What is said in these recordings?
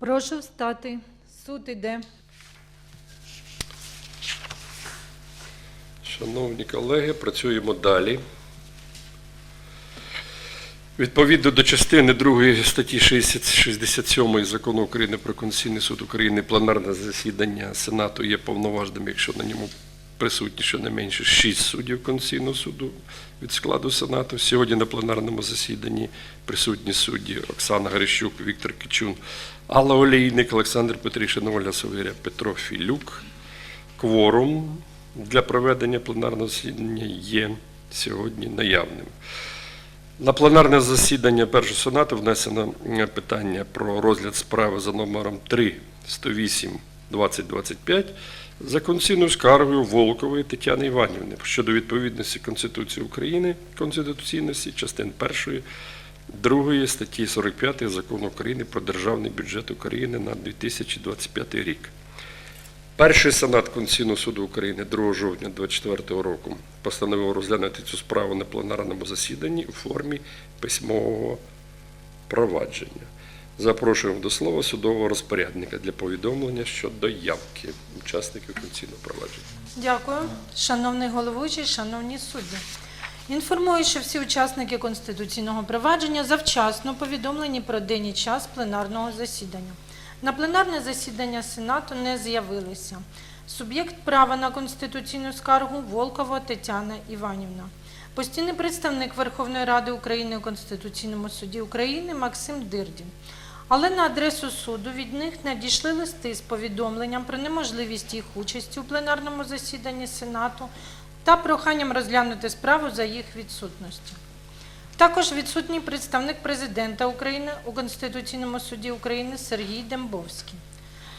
Прошу встати. Суд іде. Шановні колеги, працюємо далі. Відповідно до частини 2 статті 60 67 Закону України про Конституційний суд України пленарне засідання Сенату є повноважним, якщо на ньому присутні щонайменше 6 суддів Конституційного суду від складу Сенату. Сьогодні на пленарному засіданні присутні судді Оксана Грищук, Віктор Кичун, Алла Олійник, Олександр Петришин, Ольга Совиря, Петро Філюк. Кворум для проведення пленарного засідання є сьогодні наявним. На пленарне засідання Першого Сенату внесено е, питання про розгляд справи за номером 3 108 2025 за конституційною скаргою Волкової Тетяни Іванівни щодо відповідності Конституції України, конституційності частин 1, 2 статті 45 Закону України про Державний бюджет України на 2025 рік. Перший сенат Конституційного суду України 2 жовтня 2024 року постановив розглянути цю справу на пленарному засіданні у формі письмового провадження. Запрошуємо до слова судового розпорядника для повідомлення щодо явки учасників конституційного провадження. Дякую. Шановний головуючий, шановні судді. Інформую, що всі учасники конституційного провадження завчасно повідомлені про день і час пленарного засідання. На пленарне засідання Сенату не з'явилися. Суб'єкт права на конституційну скаргу Волкова Тетяна Іванівна. Постійний представник Верховної Ради України у Конституційному суді України Максим Дирдін. Але на адресу суду від них надійшли листи з повідомленням про неможливість їх участі у пленарному засіданні Сенату та проханням розглянути справу за їх відсутності. Також відсутній представник президента України у Конституційному суді України Сергій Дембовський.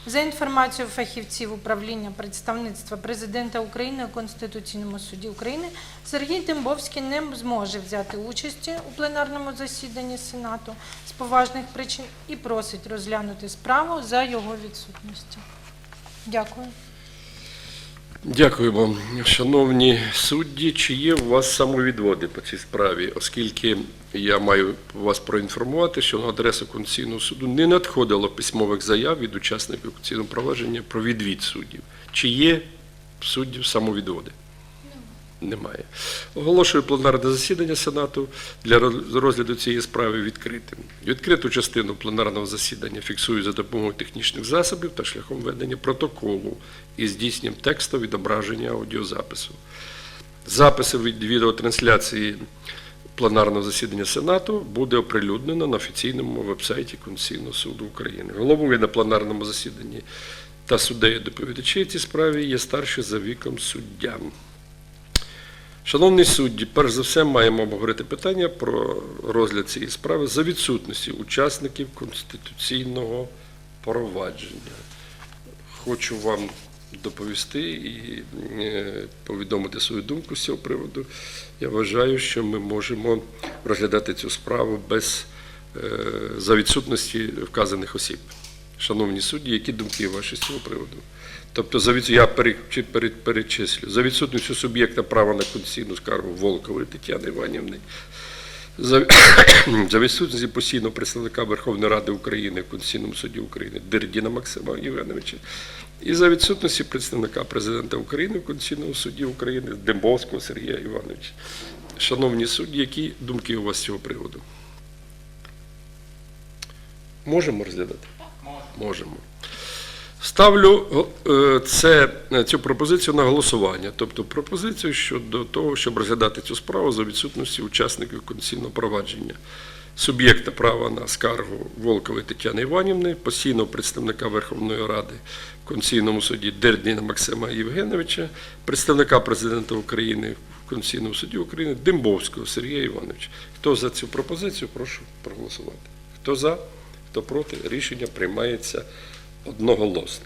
За інформацією фахівців управління представництва президента України у Конституційному суді України, Сергій Дембовський не зможе взяти участі у пленарному засіданні Сенату з поважних причин і просить розглянути справу за його відсутністю. Дякую. Дякуємо. Шановні судді, чи є у вас самовідводи по цій справі, оскільки я маю вас проінформувати, що на адресу Конституційного суду не надходило письмових заяв від учасників конституційного провадження про відвід суддів. Чи є суддів самовідводи? Немає. Оголошую пленарне засідання Сенату для розгляду цієї справи відкритим. Відкриту частину пленарного засідання фіксую за допомогою технічних засобів та шляхом ведення протоколу і здійсненням тексту відображення аудіозапису. Записи від відеотрансляції пленарного засідання Сенату буде оприлюднено на офіційному вебсайті Конституційного суду України. Головою на пленарному засіданні та суддею доповідачі цій справі є старший за віком суддям. Шановні судді, перш за все маємо обговорити питання про розгляд цієї справи за відсутності учасників конституційного провадження. Хочу вам доповісти і е, повідомити свою думку з цього приводу. Я вважаю, що ми можемо розглядати цю справу без е, за відсутності вказаних осіб. Шановні судді, які думки ваші з цього приводу? Тобто, за від... я пере- чи- пере- перечислю, за відсутністю суб'єкта права на конституційну скаргу Волкової Тетяни Іванівни, за, за відсутності постійного представника Верховної Ради України в Конституційному суді України Дирдіна Максима Євгеновича, і за відсутності представника президента України в Конституційному суді України Дембовського Сергія Івановича. Шановні судді, які думки у вас з цього приводу? Можемо розглядати? Можемо. Ставлю е, це, цю пропозицію на голосування, тобто пропозицію щодо того, щоб розглядати цю справу за відсутності учасників конституційного провадження, суб'єкта права на скаргу Волкової Тетяни Іванівни, постійного представника Верховної Ради в Конституційному суді Дердіна Максима Євгеновича, представника президента України в Конституційному суді України Дембовського Сергія Івановича. Хто за цю пропозицію, прошу проголосувати. Хто за, хто проти, рішення приймається одноголосно.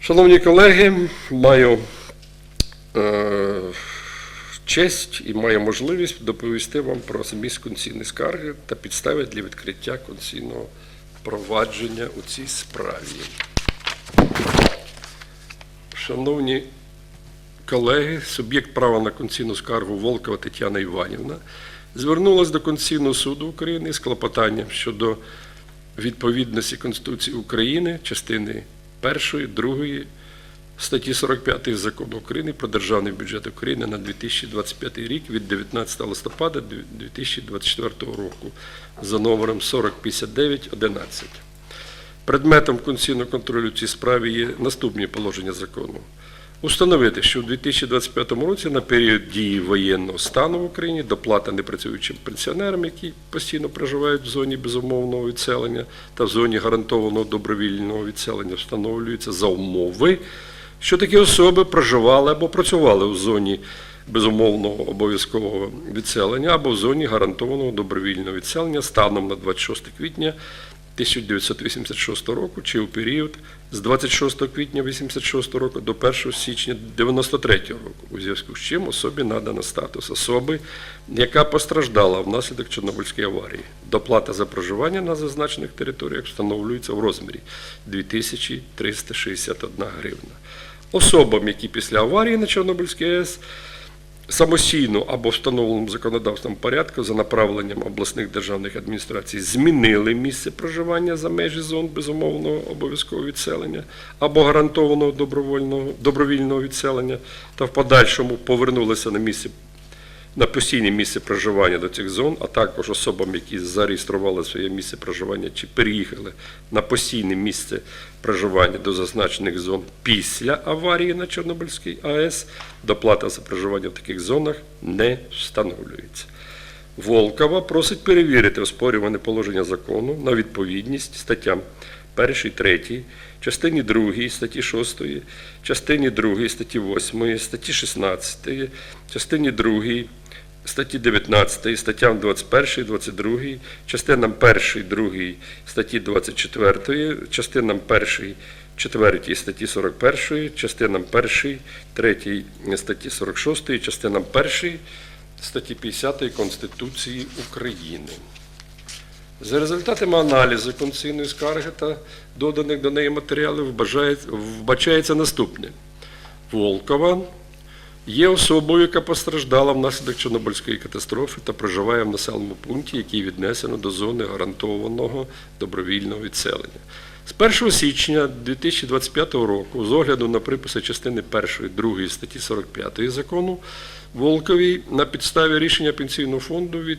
Шановні колеги, маю е, честь і маю можливість доповісти вам про зміст конституційної скарги та підстави для відкриття конституційного провадження у цій справі. Шановні колеги, суб'єкт права на конституційну скаргу Волкова Тетяна Іванівна звернулася до Конституційного суду України з клопотанням щодо відповідності Конституції України, частини 1, 2 статті 45 Закону України про Державний бюджет України на 2025 рік від 19 листопада 2024 року за номером 405911. Предметом конституційного контролю в цій справі є наступні положення закону. Установити, що в 2025 році на період дії воєнного стану в Україні доплата непрацюючим пенсіонерам, які постійно проживають в зоні безумовного відселення та в зоні гарантованого добровільного відселення, встановлюється за умови, що такі особи проживали або працювали у зоні безумовного обов'язкового відселення або в зоні гарантованого добровільного відселення станом на 26 квітня 1986 року чи у період з 26 квітня 1986 року до 1 січня 1993 року, у зв'язку з чим особі надано статус особи, яка постраждала внаслідок Чорнобильської аварії. Доплата за проживання на зазначених територіях встановлюється в розмірі 2361 гривна. Особам, які після аварії на Чорнобильській АЕС самостійно або встановленому законодавством порядку за направленням обласних державних адміністрацій змінили місце проживання за межі зон безумовного обов'язкового відселення або гарантованого добровольного, добровільного відселення та в подальшому повернулися на місце на постійне місце проживання до цих зон, а також особам, які зареєстрували своє місце проживання чи переїхали на постійне місце проживання до зазначених зон після аварії на Чорнобильській АЕС, доплата за проживання в таких зонах не встановлюється. Волкова просить перевірити оспорюване положення закону на відповідність статтям 1, 3, частині 2 статті 6, частині 2 статті 8, статті 16, частині 2 статті 19, статтям 21, 22, частинам 1, 2 статті 24, частинам 1, 4 статті 41, частинам 1, 3 статті 46, частинам 1 статті 50 Конституції України. За результатами аналізу конституційної скарги та доданих до неї матеріалів вбачається- наступне. Волкова є особою, яка постраждала внаслідок Чорнобильської катастрофи та проживає в населеному пункті, який віднесено до зони гарантованого добровільного відселення. З 1 січня 2025 року, з огляду на приписи частини 1, 2 статті 45 закону, Волковій на підставі рішення пенсійного фонду від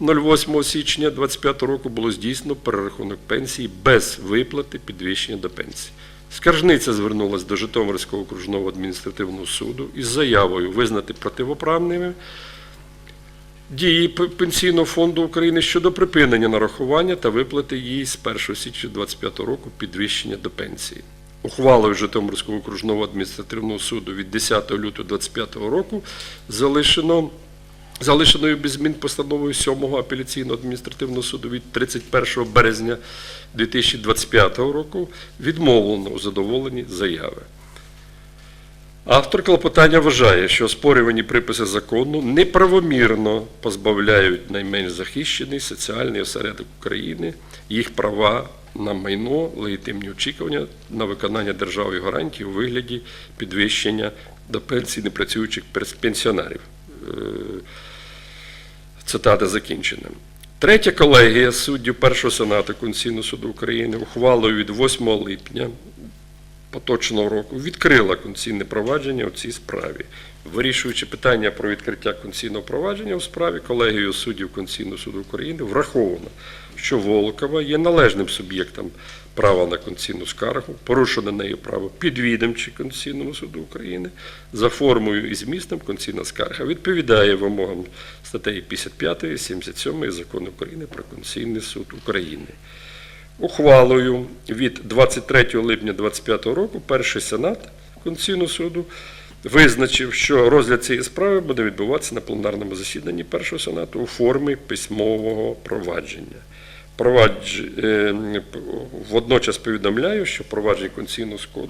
08 січня 2025 року було здійснено перерахунок пенсії без виплати підвищення до пенсії. Скаржниця звернулася до Житомирського окружного адміністративного суду із заявою визнати противоправними дії Пенсійного фонду України щодо припинення нарахування та виплати їй з 1 січня 2025 року підвищення до пенсії. Ухвалою Житомирського окружного адміністративного суду від 10 лютого 2025 року залишено залишеною без змін постановою 7-го апеляційного адміністративного суду від 31 березня 2025 року відмовлено у задоволенні заяви. Автор клопотання вважає, що оспорювані приписи закону неправомірно позбавляють найменш захищений соціальний осередок України, їх права на майно, легітимні очікування на виконання державою гарантій у вигляді підвищення до пенсії непрацюючих пенсіонерів. Е, Цитата закінчена. Третя колегія суддів Першого сенату Конституційного суду України ухвалою від 8 липня поточного року відкрила конституційне провадження у цій справі. Вирішуючи питання про відкриття конституційного провадження у справі, колегією суддів Конституційного суду України враховано, що Волкова є належним суб'єктом права на конституційну скаргу, порушене нею право підвідомче Конституційному суду України, за формою і змістом конституційна скарга відповідає вимогам статей 55, 77 Закону України про Конституційний суд України. Ухвалою від 23 липня 2025 року перший сенат Конституційного суду визначив, що розгляд цієї справи буде відбуватися на пленарному засіданні першого сенату у формі письмового провадження. Провадж... е, Водночас повідомляю, що в провадженні Конституційного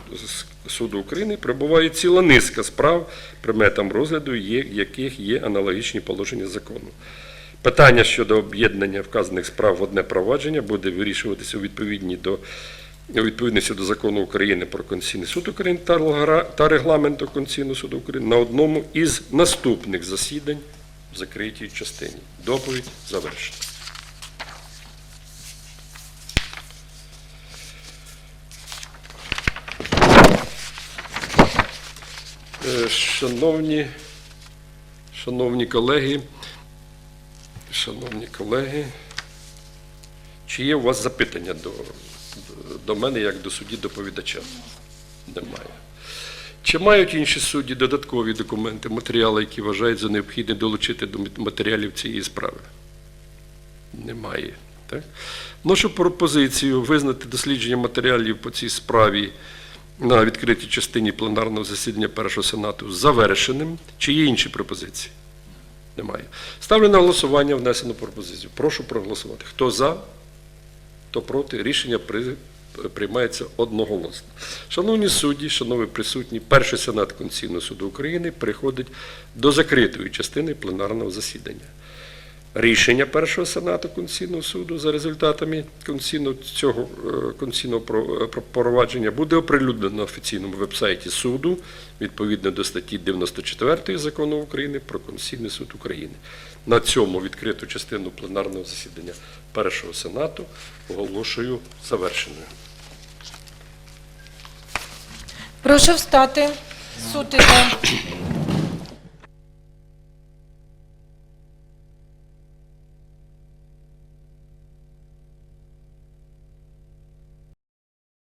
суду України перебуває ціла низка справ, предметом розгляду яких є аналогічні положення закону. Питання щодо об'єднання вказаних справ в одне провадження буде вирішуватися у відповідності до закону України про Конституційний суд України та регламенту Конституційного суду України на одному із наступних засідань в закритій частині. Доповідь завершена. Е, шановні колеги шановні колеги, чи є у вас запитання до, до мене, як до судді доповідача? Немає. Чи мають інші судді додаткові документи, матеріали, які вважають за необхідне долучити до матеріалів цієї справи? Немає. Так? Вношу пропозицію визнати дослідження матеріалів по цій справі на відкритій частині пленарного засідання Першого Сенату завершеним. Чи є інші пропозиції? Немає. Ставлю на голосування внесену пропозицію. Прошу проголосувати. Хто за, хто проти. Рішення при- приймається одноголосно. Шановні судді, шановні присутні, Перший Сенат Конституційного суду України переходить до закритої частини пленарного засідання. Рішення першого сенату Конституційного суду за результатами конституційного цього е, конституційного е, про- провадження буде оприлюднено на офіційному вебсайті суду відповідно до статті 94 закону України про Конституційний суд України. На цьому відкриту частину пленарного засідання першого сенату оголошую завершеною. Прошу встати. Суд.